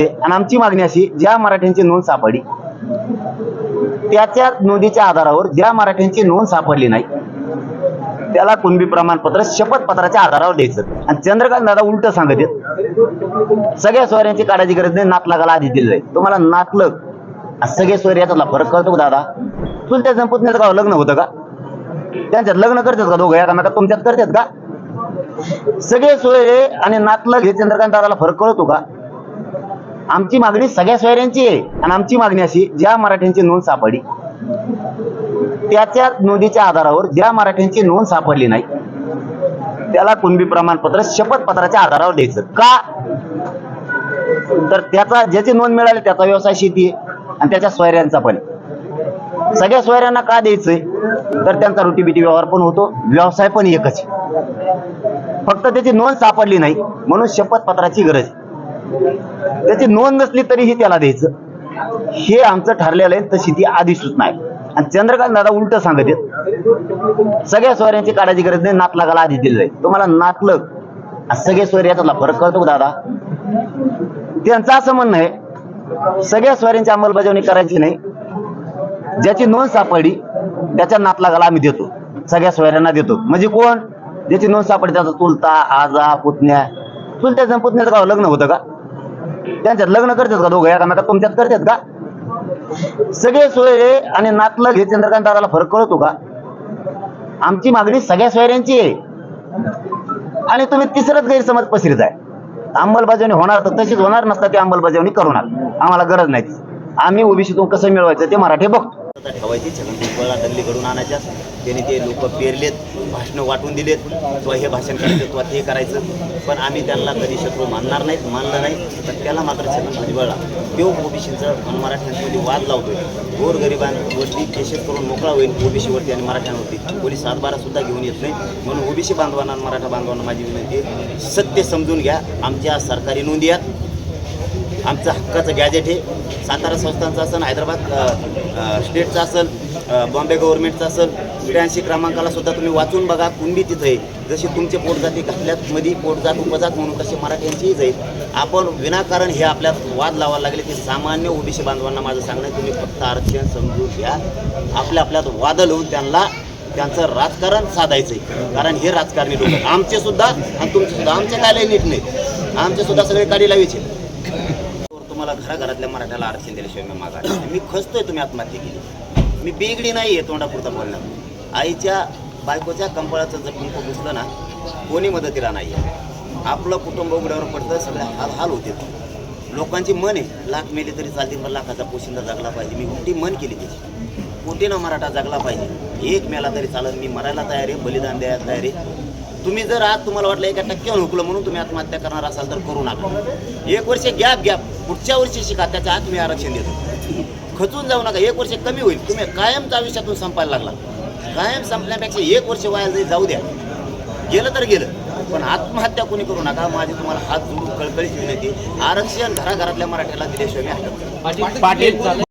आणि आमची मागणी अशी ज्या मराठ्यांची नोंद सापडली त्याच्या नोंदीच्या आधारावर ज्या मराठ्यांची नोंद सापडली नाही त्याला कुणबी प्रमाणपत्र शपथपत्राच्या आधारावर द्यायचं. आणि चंद्रकांत दादा उलट सांगत आहेत सगळ्या सोयऱ्यांची काढायची गरज नाही नातलागाला आधी दिलं जाईल तुम्हाला नातलग आणि सगळे सोयरे याच्यातला फरक कळतो का दादा? तुला त्या का लग्न होतं का? त्यांच्यात लग्न करतात का दोघं? एकामेका तुमच्यात करतात का? सगळे सोयरे आणि नातलग हे चंद्रकांत दादाला फरक कळतो का? आमची मागणी सगळ्या सोयऱ्यांची आहे. आणि आमची मागणी अशी ज्या मराठ्यांची नोंद सापडली त्याच्या नोंदीच्या आधारावर ज्या मराठ्यांची नोंद सापडली नाही त्याला कुणबी प्रमाणपत्र शपथपत्राच्या आधारावर द्यायचं. का? तर त्याचा ज्याची नोंद मिळाली त्याचा व्यवसाय शेती आहे. आणि त्याच्या सोयऱ्यांचा पण सगळ्या सोयऱ्यांना का द्यायचंय? तर त्यांचा रोटीबिटी व्यवहार पण होतो व्यवसाय पण एकच आहे. फक्त त्याची नोंद सापडली नाही म्हणून शपथपत्राची गरज आहे. त्याची नोंद नसली तरीही त्याला द्यायचं. हे आमचं ठरलेलं आहे तशी ती आधी सूचना आहे. आणि चंद्रकांत दादा उलट सांगत आहेत सगळ्या सोयऱ्यांची काढायची गरज नाही नातलागाला आधी दिलं जाईल तुम्हाला नातलग सगळे सोयरे फरक कळतो दादा? त्यांचं असं म्हणणं आहे सगळ्या स्वाऱ्यांची अंमलबजावणी करायची नाही. ज्याची नोंद सापडली त्याच्या नातलागाला आम्ही देतो. सगळ्या सोयऱ्यांना देतो. म्हणजे कोण? ज्याची नोंद सापडली त्याचा चुलता आजा पुतण्या चुलत्याचं पुतण्याचं गाव हो, लग्न होतं का? त्यांच्यात लग्न करतात का दोघं एकामेका तुमच्यात करतात का? सगळे सोयरे आणि नातलग हे चंद्रकांत दादाला फरक कळतो का? आमची मागणी सगळ्या सोयऱ्यांची आहे. आणि तुम्ही तिसरंच गैरसमज पसरीत आहे. अंमलबजावणी होणार तर तशीच होणार नसता ती अंमलबजावणी करू आम्हाला गरज नाही आम्ही ओबीसीतून कसं मिळवायचं ते मराठी बघतो. ठेवायची. छगन भुजबळला दिल्लीकडून आणायच्या. त्यांनी ते लोक पेरलेत भाषणं वाटून दिलेत. किंवा हे भाषण करायचं किंवा ते करायचं. पण आम्ही त्यांना कधी शत्रू मानणार नाहीत मानलं नाही. तर त्याला मात्र छगन भुजबळला तो ओबीसीचं मराठ्यांमध्ये वाद लावतोय. गोरगरिबांवरती केसेस करून मोकळा होईल ओबीसीवरती आणि मराठ्यांवरती. पोलीस सातबारासुद्धा घेऊन येत नाही म्हणून ओबीसी बांधवांना आणि मराठा बांधवांना माझी विनंती सत्य समजून घ्या. आमच्या सरकारी नोंदी आहेत. आमचं हक्काचं गॅजेट हे सातारा संस्थांचं असेल हैदराबाद स्टेटचं असेल बॉम्बे गव्हर्नमेंटचं असेल त्र्याऐंशी क्रमांकाला सुद्धा तुम्ही वाचून बघा कुंडी तिथं आहे. जशी तुमचे पोटजाती घातल्यात मध्ये पोटजात उपजात म्हणून तशी मराठ्यांचीही जाईल आपण विनाकारण हे आपल्यात वाद लावायला लागले की सामान्य ओबीसी बांधवांना माझं सांगणं तुम्ही फक्त आरक्षण समजून घ्या. आपल्या आपल्यात वाद लावून त्यांना त्यांचं राजकारण साधायचं आहे कारण हे राजकारणी लोक आमचे सुद्धा आणि तुमचे सुद्धा. आमचे कार्य नीट नाही आमचे सुद्धा सगळे काढी लावायचे तुम्हाला घराघरातल्या मराठ्याला आरक्षण दिल्याशिवाय मी मागा मी खचतोय तुम्ही आत्महत्या केली. मी बेगडी नाही आहे तोंडापुरता बोलणार आईच्या बायकोच्या कंपळाचं जर कुंकू घुसलं ना कोणी मदतीला नाही आहे आपलं कुटुंब उघड्यावर पडतं सगळे हाल हाल होते. लोकांची मन आहे लाख मेले तरी चालतील पण लाखाचा पोशिंदा जगला पाहिजे. मी मोठी मन केली त्याची. कोटीनं मराठा जगला पाहिजे. एक मेला तरी चालत मी मरायला तयार आहे बलिदान द्यायला तयार आहे. तुम्ही जर आज तुम्हाला वाटलं एका टक्क्यावर हुकलं म्हणून तुम्ही आत्महत्या करणार असाल तर करू नका. एक वर्ष गॅप गॅप पुढच्या वर्षी शिका त्याच्या आत तुम्ही आरक्षण देतो. खचून जाऊ नका एक वर्ष कमी होईल. तुम्ही कायमच्या आयुष्यातून संपायला लागला. कायम संपण्यापेक्षा एक वर्ष वाया जाईल जाऊ द्या. गेलं तर गेलं पण आत्महत्या कोणी करू नका. माझी तुम्हाला हात जोडून कळकळीची विनंती आरक्षण घराघरातल्या मराठ्याला दिल्याशिवाय मी पाटील